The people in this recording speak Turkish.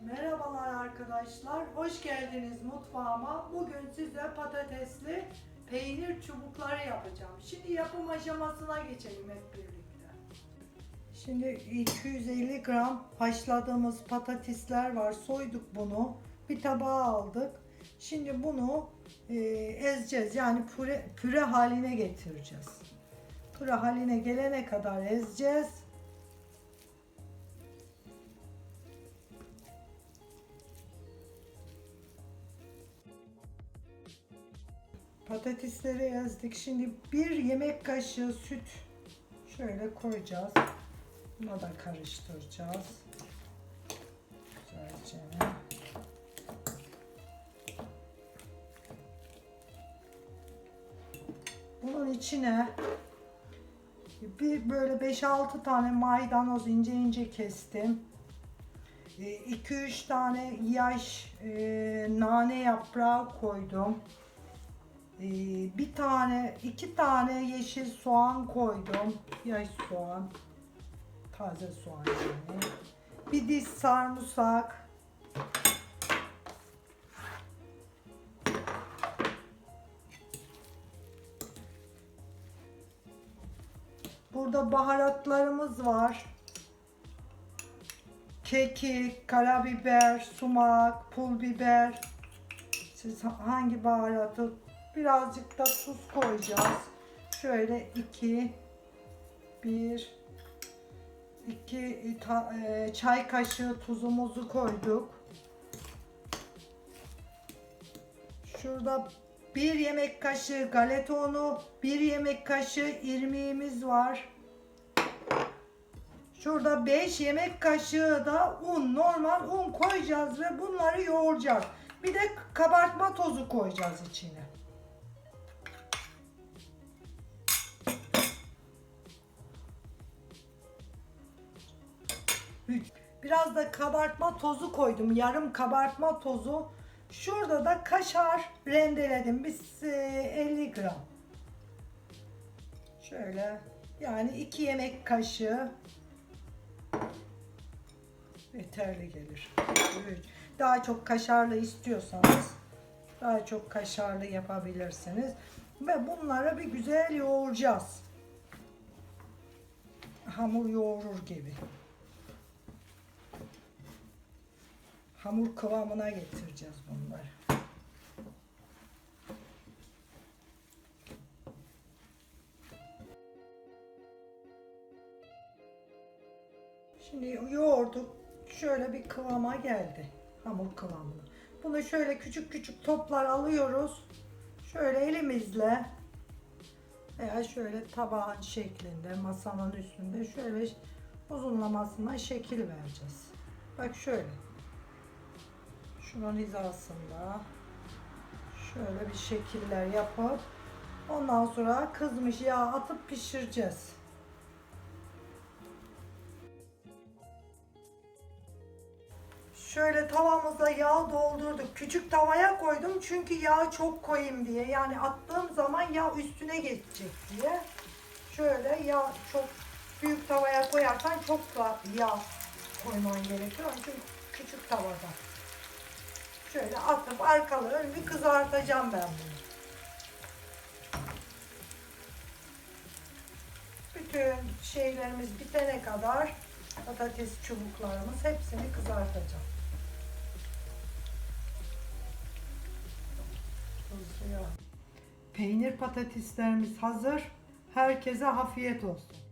Merhabalar arkadaşlar, hoş geldiniz mutfağıma. Bugün size patatesli peynir çubukları yapacağım. Şimdi yapım aşamasına geçelim hep birlikte. Şimdi 250 gram haşladığımız patatesler var. Soyduk bunu. Bir tabağa aldık. Şimdi bunu e, ezeceğiz. Yani püre, püre haline getireceğiz. Püre haline gelene kadar ezeceğiz. Patatesleri ezdik. Şimdi bir yemek kaşığı süt şöyle koyacağız. Bunu da karıştıracağız. Güzelce. Bunun içine bir böyle 5-6 tane maydanoz ince ince kestim. 2-3 tane yaş e, nane yaprağı koydum. Ee, bir tane, iki tane yeşil soğan koydum. Yaş soğan. Taze soğan yani. Bir diş sarımsak. Burada baharatlarımız var. Kekik, karabiber, sumak, pul biber. Siz hangi baharatı Birazcık da tuz koyacağız. Şöyle 2 1 2 çay kaşığı tuzumuzu koyduk. Şurada bir yemek kaşığı galeta unu, bir yemek kaşığı irmiğimiz var. Şurada 5 yemek kaşığı da un, normal un koyacağız ve bunları yoğuracağız. Bir de kabartma tozu koyacağız içine. Biraz da kabartma tozu koydum. Yarım kabartma tozu. Şurada da kaşar rendeledim. Biz 50 gram. Şöyle yani 2 yemek kaşığı yeterli gelir. Daha çok kaşarlı istiyorsanız daha çok kaşarlı yapabilirsiniz. Ve bunları bir güzel yoğuracağız. Hamur yoğurur gibi. Hamur kıvamına getireceğiz bunları. Şimdi yoğurduk. Şöyle bir kıvama geldi. Hamur kıvamına. Bunu şöyle küçük küçük toplar alıyoruz. Şöyle elimizle veya şöyle tabağın şeklinde masanın üstünde şöyle uzunlamasına şekil vereceğiz. Bak şöyle şunun hizasında şöyle bir şekiller yapıp ondan sonra kızmış yağ atıp pişireceğiz. Şöyle tavamıza yağ doldurduk. Küçük tavaya koydum çünkü yağ çok koyayım diye. Yani attığım zaman yağ üstüne geçecek diye. Şöyle yağ çok büyük tavaya koyarsan çok da yağ koyman gerekiyor. Çünkü küçük tavada. Şöyle atıp arkalı önlü kızartacağım ben bunu. Bütün şeylerimiz bitene kadar patates çubuklarımız hepsini kızartacağım. Peynir patateslerimiz hazır. Herkese afiyet olsun.